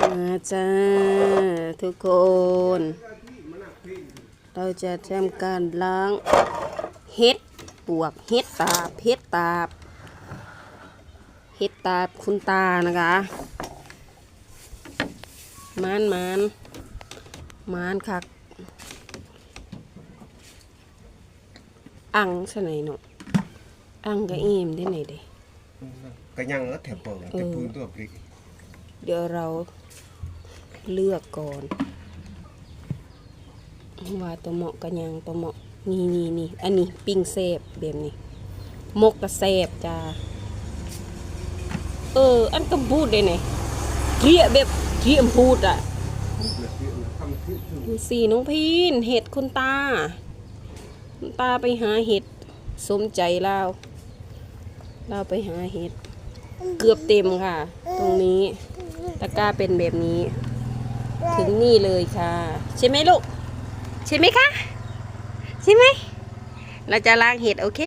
มาจ้าทุกคน เราจะทำการล้างเห็ดปวกเห็ดตาบเห็ดตาบเห็ดตาบคุณตานะคะมานมานมานคักอังซะไหนเนาะอังก็อิ่มได้ไหนเด้ก็ยังแล้วแถบเปิงแต่ปืนตัวปริก เดี๋ยวเราเลือกก่อนว่าตัวเหมาะกันยังตัวเหมาะนี่นี่นี่อันนี้ปิ้งเซฟแบบนี้มกกระเซฟจ้าเออ อันก็พูดได้ไหนเกลี่ยแบบเกลี่ยมพูดอะดูสีน้องพีนเห็ดคุณตาคุณตาไปหาเห็ดสมใจเราเราไปหาเห็ด เกือบเต็มค่ะ ตรงนี้ ตะกร้าเป็นแบบนี้ ถึงนี่เลยค่ะ ใช่ไหมลูก ใช่ไหมคะ ใช่ไหม เราจะล้างเห็ดโอเค